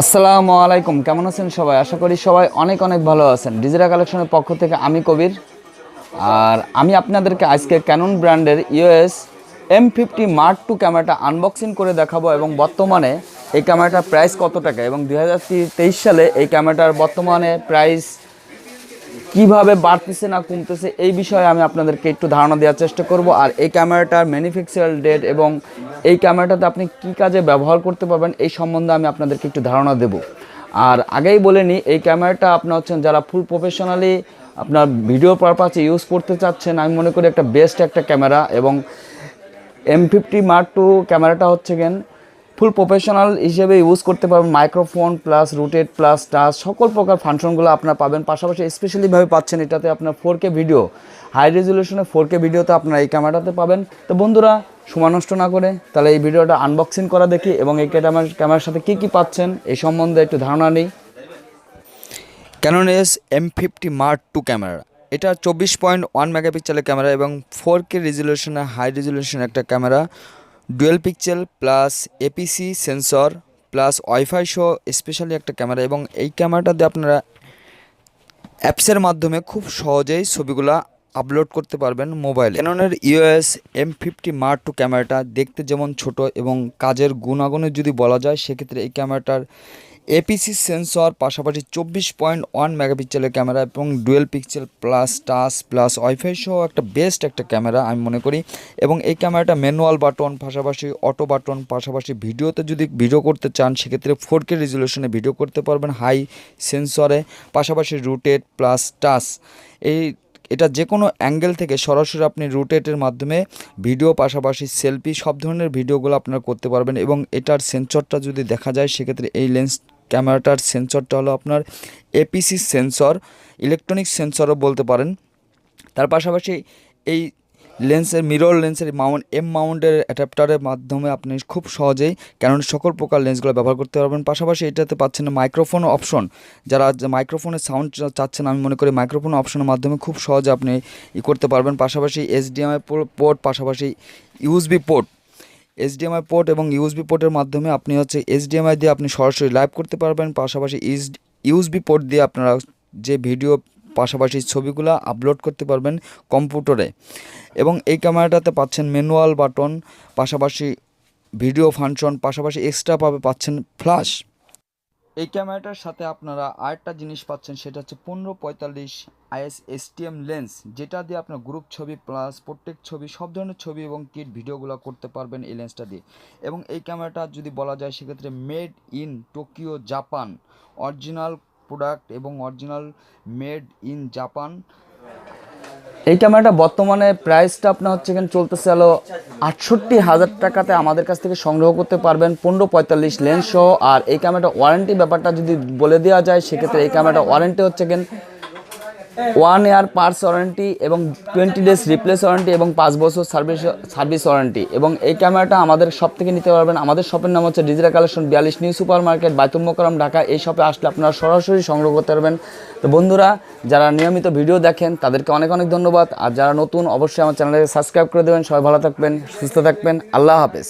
আসসালামু আলাইকুম। কেমন আছেন সবাই? আশা করি সবাই অনেক অনেক ভালো আছেন। ডিজিরা কালেকশনের পক্ষ থেকে আমি কবির। আর আমি আপনাদেরকে আজকে ক্যানন ব্র্যান্ডের EOS M fifty mark two ক্যামেরাটা আনবক্সিং করে দেখাবো এবং বর্তমানে এই ক্যামেরাটার প্রাইস কত টাকা? এবং দু হাজার তেইশ সালে এই ক্যামেরাটার বর্তমানে প্রাইস কীভাবে বাড়তেছে না কমতেছে এই বিষয়ে আমি আপনাদেরকে একটু ধারণা দেওয়ার চেষ্টা করব। আর এই ক্যামেরাটার ম্যানুফ্যাকচারাল ডেট এবং এই ক্যামেরাটাতে আপনি কি কাজে ব্যবহার করতে পারবেন এই সম্বন্ধে আমি আপনাদেরকে একটু ধারণা দেব। আর আগেই বলে নিই, এই ক্যামেরাটা আপনার হচ্ছেন যারা ফুল প্রফেশনালি আপনার ভিডিও পারপাসে ইউজ করতে চাচ্ছেন, আমি মনে করি একটা বেস্ট একটা ক্যামেরা এবং এম ফিফটি মার্ক টু ক্যামেরাটা হচ্ছে গেন ফুল প্রফেশনাল হিসেবে ইউজ করতে পারবেন microphone plus rooted plus touch সকল প্রকার ফাংশনগুলো আপনারা পাবেন। পাশাপাশি স্পেশালিভাবে পাচ্ছেন এটাতে আপনার ফোর কে ভিডিও হাই রেজলিউশনে ফোর কে ভিডিওতে আপনারা এই ক্যামেরাটাতে পাবেন। তো বন্ধুরা, সময় নষ্ট না করে তাহলে এই ভিডিওটা আনবক্সিং করা দেখি এবং এই ক্যামেরার ক্যামেরার সাথে কী কী পাচ্ছেন এই সম্বন্ধে একটু ধারণা নেই। Canon S M fifty mark two camera এটা চব্বিশ পয়েন্ট ওয়ান মেগাপিক্সেলের ক্যামেরা এবং ফোর কে রেজলিউশনে হাই রেজলিউশন একটা camera dual pixel plus APC sensor plus WiFi সহ স্পেশালি একটা ক্যামেরা এবং এই ক্যামেরাটা দিয়ে আপনারা অ্যাপসের মাধ্যমে খুব সহজেই ছবিগুলো আপলোড করতে পারবেন মোবাইলে। ক্যাননের EOS M fifty mark two ক্যামেরাটা দেখতে যেমন ছোট এবং কাজের গুণাগুণের যদি বলা যায়, সেক্ষেত্রে এই ক্যামেরাটার এপিসি সেন্সর পাশাপাশি চব্বিশ পয়েন্ট ওয়ান মেগাপিক্সেলের ক্যামেরা এবং dual pixel plus touch plus WiFi সহ একটা বেস্ট একটা ক্যামেরা আমি মনে করি। এবং এই ক্যামেরাটা ম্যানুয়াল বাটন পাশাপাশি অটো বাটন পাশাপাশি ভিডিওতে যদি ভিডিও করতে চান, সেক্ষেত্রে ফোর কে রেজলিউশনে ভিডিও করতে পারবেন হাই সেন্সরে পাশাপাশি রুটেড প্লাস টাচ এই, এটা যে কোনো অ্যাঙ্গেল থেকে সরাসরি আপনি রুটেটের মাধ্যমে ভিডিও পাশাপাশি সেলফি সব ধরনের ভিডিওগুলো আপনারা করতে পারবেন এবং এটার সেন্সরটা যদি দেখা যায়, সেক্ষেত্রে এই লেন্স ক্যামেরাটার সেন্সরটা হলো আপনার এপিসি সেন্সর ইলেকট্রনিক সেন্সরও বলতে পারেন। তার পাশাপাশি এই লেন্সের মিরর লেন্সের মাউন্ট এম মাউন্টের অ্যাডাপ্টারের মাধ্যমে আপনি খুব সহজেই ক্যানন সকল প্রকার লেন্সগুলো ব্যবহার করতে পারবেন। পাশাপাশি এটাতে পাচ্ছেন মাইক্রোফোন অপশন যারা মাইক্রোফোনের সাউন্ড চাচ্ছেন, আমি মনে করি মাইক্রোফোন অপশনের মাধ্যমে খুব সহজে আপনি ই করতে পারবেন। পাশাপাশি এইচডিএমআই পোর্ট পাশাপাশি ইউএসবি পোর্ট এইচডিএমআই পোর্ট এবং ইউএসবি পোর্টের মাধ্যমে আপনি হচ্ছে এইচডিএমআই দিয়ে আপনি সরাসরি লাইভ করতে পারবেন। পাশাপাশি ইউএসবি পোর্ট দিয়ে আপনারা যে ভিডিও পাশাপাশি ছবিগুলো আপলোড করতে পারবেন কম্পিউটারে এবং এই ক্যামেরাটাতে পাচ্ছেন ম্যানুয়াল বাটন পাশাপাশি ভিডিও ফাংশন পাশাপাশি এক্সট্রা পাবে, পাচ্ছেন ফ্ল্যাশ এই ক্যামেরাটার সাথে আপনারা আরেকটা জিনিস পাচ্ছেন, সেটা হচ্ছে পনেরো পঁয়তাল্লিশ আইএস এসটিএম লেন্স, যেটা দিয়ে আপনার গ্রুপ ছবি প্লাস প্রত্যেক ছবি, সব ধরনের ছবি এবং কিট ভিডিওগুলো করতে পারবেন এই লেন্সটা দিয়ে। এবং এই ক্যামেরাটা যদি বলা যায়, সেক্ষেত্রে made in Tokyo, Japan. Original product এবং অরিজিনাল মেড ইন জাপান। এই ক্যামেরাটা বর্তমানে প্রাইসটা আপনার হচ্ছে এখানে চলতেছে হলো আটষট্টি হাজার টাকাতে আমাদের কাছ থেকে সংগ্রহ করতে পারবেন পনেরো পঁয়তাল্লিশ লেন্স সহ। আর এই ক্যামেরাটা ওয়ারেন্টি ব্যাপারটা যদি বলে দেওয়া যায়, সেক্ষেত্রে এই ক্যামেরাটা ওয়ারেন্টি হচ্ছে কেন ওয়ান ইয়ার পার্স ওয়ারেন্টি এবং টোয়েন্টি ডেজ রিপ্লেস ওয়ারেন্টি এবং পাঁচ বছর সার্ভিস সার্ভিস ওয়ারেন্টি এবং এই ক্যামেরাটা আমাদের শপ থেকে নিতে পারবেন। আমাদের শপের নাম হচ্ছে ডিজিটাল কালেকশন বিয়াল্লিশ new super market Baitul Mukarram Dhaka এই শপে আসলে আপনারা সরাসরি সংগ্রহ করতে পারবেন। তো বন্ধুরা, যারা নিয়মিত ভিডিও দেখেন, তাদেরকে অনেক অনেক ধন্যবাদ। আর যারা নতুন, অবশ্যই আমার চ্যানেলকে সাবস্ক্রাইব করে দেবেন। সবাই ভালো থাকবেন, সুস্থ থাকবেন। আল্লাহ হাফেজ।